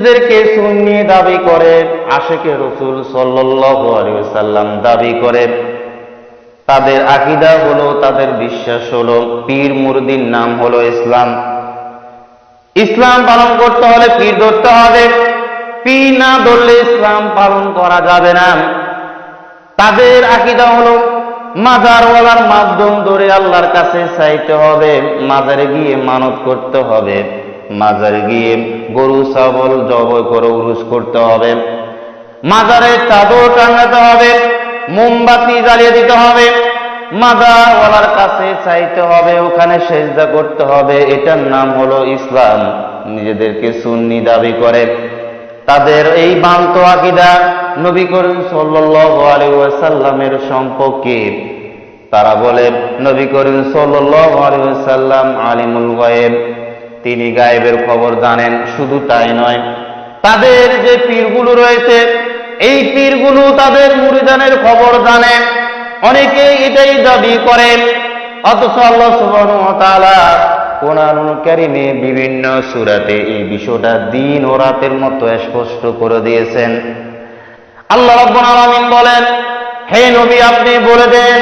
নিজেদেরকে সুন্নি দাবি করে আশেকে রসুল আলাইহি দাবি করে। তাদের আকীদা হলো, তাদের বিশ্বাস হলো, পীর মুরদির নাম হলো ইসলাম। ইসলাম পালন করতে হলে পীর ধরতে হবে। পীর না ধরলে ইসলাম পালন করা যাবে না। তাদের আকীদা হলো, মাজারওয়ালার মাধ্যম ধরে আল্লাহর কাছে চাইতে হবে, মাজারে গিয়ে মানত করতে হবে। মাজারে গিয়ে গরু, ছাগল জবই করে উরুস করতে হবে। মাজারে চাদর টাঙাতে হবে, মোমবাতি জ্বালিয়ে দিতে হবে, মাজারওয়ালার কাছে চাইতে হবে, ওখানে সেজদা করতে হবে। এটার নাম হলো ইসলাম। নিজেদেরকে সুন্নি দাবি করে। তাদের এই বান্ত আকিদা নবী করিম সাল্লাল্লাহু আলাইহি সম্পর্কে। তারা বলে, নবী করিম ওয়াসাল্লাম আলিমুল গায়েব। তিনি গায়েবের খবর জানেন, শুধু তাই নয়, তাদের যে পীরগুলো রয়েছে, এই পীরগুলো তাদের মুরিদানের খবর জানেন অনেকে এটাই দাবি করেন অথচ আল্লাহ তাআলা কোরআনুল কারিমে বিভিন্ন সূরাতে এই বিষয়টা দিন ও রাতের মতো স্পষ্ট করে দিয়েছেন। আল্লাহ রাব্বুল আলামিন বলেন, হে নবী, আপনি বলে দেন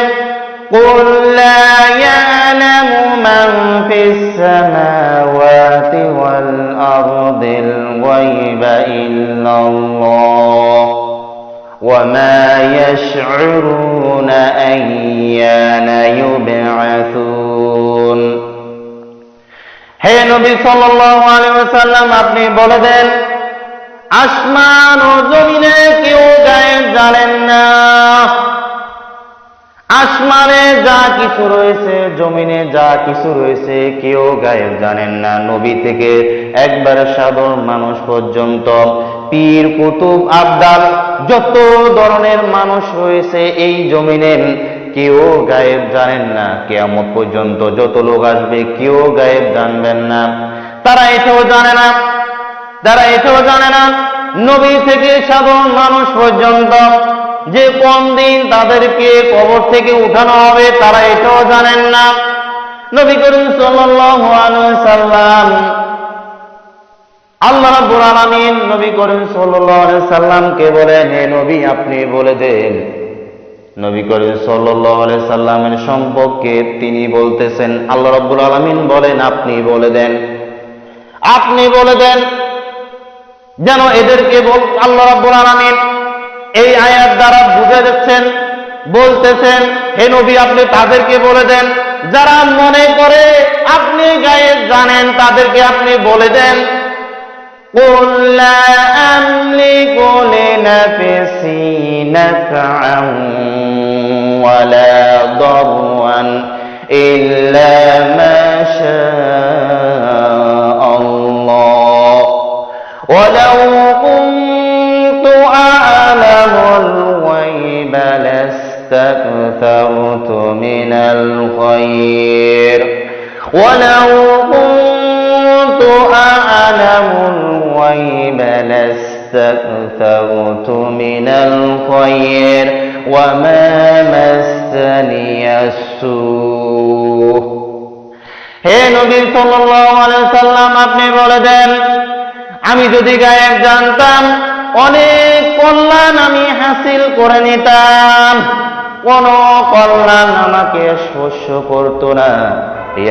قل لا يعلم من في السماوات والأرض الغيب إلا الله وما يشعرون أيان يبعثون হে নবী সাল্লাল্লাহু আলাইহি ওয়াসাল্লাম আপনি বলে দেন আসমান ও জমিনে কেউ গায়েব জানেন না আসমানে যা কিছু রয়েছে, জমিনে যা কিছু রয়েছে, কেউ গায়েব জানেন না। নবী থেকে একবার সাধারণ মানুষ পর্যন্ত পীর কুতুব আবদাল যত ধরনের মানুষ রয়েছে এই জমিনে, কেউ গায়েব জানেন না। কেয়ামত পর্যন্ত যত লোক আসবে, কেউ গায়েব জানবেন না। তারা এটাও জানে না, তারা এটাও জানে না। নবী থেকে সাধারণ মানুষ পর্যন্ত যে কোন দিন তাদেরকে কবর থেকে উঠানো হবে তারা এটাও জানেন না। নবী করিম সাল্লাম আল্লাহ রাব্বুল নবী করিম সাল্লামকে বলেন হে নবী, আপনি বলে দেন। নবী করিম সাল্লাল্লাহু সাল্লামের সম্পর্কে তিনি বলতেছেন, আল্লাহ রাব্বুল আলামিন বলেন, আপনি বলে দেন। আপনি বলে দেন, যেন এদেরকে বল, আল্লাহ রাব্বুল আলামিন এই আয়াত দ্বারা বুঝে দিচ্ছেন বলতেছেন হে নবী আপনি তাদেরকে বলে দেন যারা মনে করে আপনি গায়ে জানেন তাদেরকে আপনি বলে দেন قل لا أملك لنفسي نفعا ولا ضرا إلا ما شاء الخير ولو كنت أعلم الغيب لاستكثرت من الخير وما مسني السوء হে নবী সাল্লাল্লাহু আলাইহি সাল্লাম আপনি বলে দেন আমি যদি গায়েব জানতাম অনেক কল্যাণ আমি হাসিল করে নিতাম কোন কল্যাণ আমাকে স্পর্শ করতো না।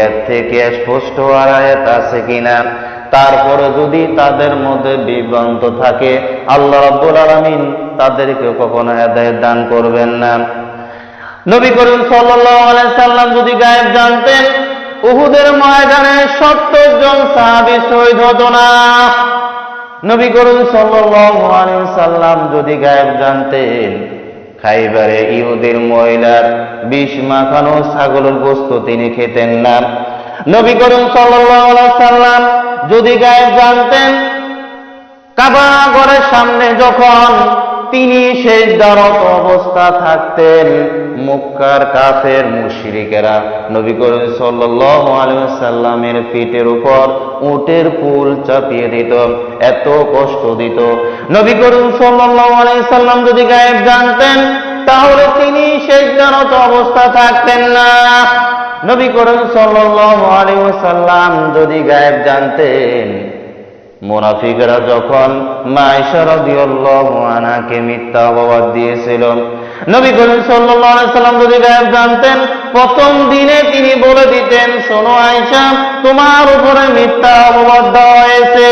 এর থেকে স্পষ্ট আয়াত আছে কিনা? তারপরে যদি তাদের মধ্যে বিভ্রান্ত থাকে, আল্লাহ রাব্বুল আলামিন তাদেরকে কখনো হেদায়েত দান করবেন না। নবী করিম সাল্লাম যদি গায়েব জানতেন, উহুদের ময়দানে সত্তর জন সাহাবী শহীদ হতো না। নবী করিম সাল্লাম যদি গায়েব জানতেন খাইবারে ইহুদের মহিলার বিষ মাখানো ছাগলের গোস্ত তিনি খেতেন না। নবী করিম সাল্লাম যদি গায়ে জানতেন, কাবা ঘরের সামনে যখন তিনি সেই দারত অবস্থা থাকতেন মুক্কার কাফের মুশরিকেরা। নবী করিম সাল্লাল্লাহু আলাইহি সাল্লামের পিঠের উপর উটের পুল চাপিয়ে দিত, এত কষ্ট দিত। নবী করিম সাল্লাল্লাহু আলাইহি সাল্লাম যদি গায়েব জানতেন, তাহলে তিনি সেই দারত অবস্থা থাকতেন না। নবী করিম সাল্লাল্লাহু আলাইহি সাল্লাম যদি গায়েব জানতেন মুনাফিকরা যখন মাইশা মিথ্যা অপবাদ দিয়েছিল, নবী করিম সাল্লাম যদি গায়েব জানতেন, প্রথম দিনে তিনি বলে দিতেন, শোনো আয়েশা, তোমার উপরে মিথ্যা অপবাদ দেওয়া হয়েছে।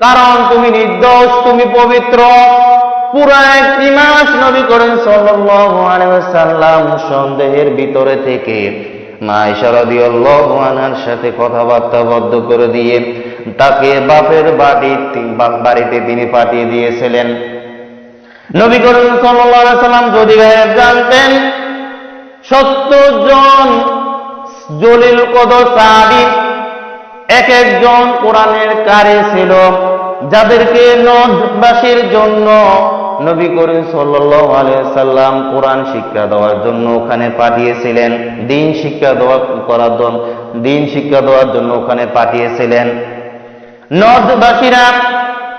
কারণ তুমি নির্দোষ, তুমি পবিত্র। পুরো একটি মাস নবী করেন ওয়াসাল্লাম সন্দেহের ভিতরে থেকে মা রাদিয়াল্লাহু আনহার সাথে কথাবার্তা বদ্ধ করে দিয়ে তাকে বাপের বাড়ি বাড়িতে তিনি পাঠিয়ে দিয়েছিলেন। নবী করিম আলাইহি সাল্লাম যদি জানতেন, সত্তর জন জলিল কদর সাহাবী, এক একজন কোরআনের কারে ছিল, যাদেরকে নদবাসীর জন্য নবী করিম আলাইহি সাল্লাম কোরআন শিক্ষা দেওয়ার জন্য ওখানে পাঠিয়েছিলেন। দিন শিক্ষা দেওয়া করার জন্য দিন শিক্ষা দেওয়ার জন্য ওখানে পাঠিয়েছিলেন। নদবাসীরা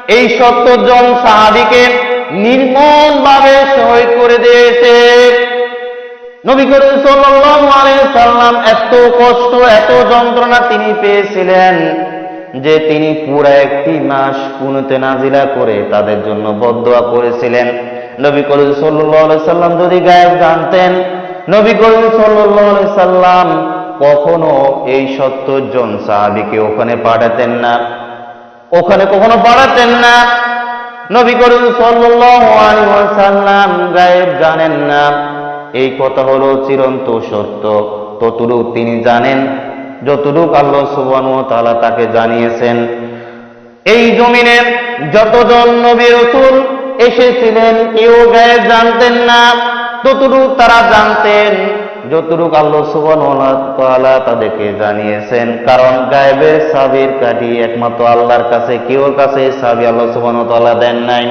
এই সত্তর জন সাহাবিকে নির্মম ভাবে শহীদ করে দিয়েছে। নবী করিম সাল্লাম এত কষ্ট, এত যন্ত্রণা তিনি পেয়েছিলেন। যে তিনি পুরো একটি মাস কুনুতে নাজিলা করে তাদের জন্য বদদোয়া করেছিলেন। নবী করিম আলাইহি সাল্লাম যদি গায়েব জানতেন, নবী করিম আলাইহি সাল্লাম কখনো এই সত্তর জন সাহাবীকে ওখানে পাঠাতেন না। ওখানে কখনো পাঠাতেন না। নবী করিম ওয়াসাল্লাম গায়েব জানেন না। এই কথা হলো চিরন্ত সত্য। ততটুকু তিনি জানেন। যতটুকু আল্লাহ সুবহানাহু ওয়া তাআলা তাকে জানিয়েছেন, এই জমিনে যতজন নবী রাসূল এসেছিলেন, কেউ গায়েব জানতেন না। ততটুকু তারা জানতেন, যতটুকু আল্লাহ সুবহানাহু ওয়া তাআলা তাদেরকে জানিয়েছেন। কারণ গায়েবের সাবির কাঠি একমাত্র আল্লাহর কাছে কেউর কাছে সাবি আল্লাহ সুবান তাআলা দেন নাই।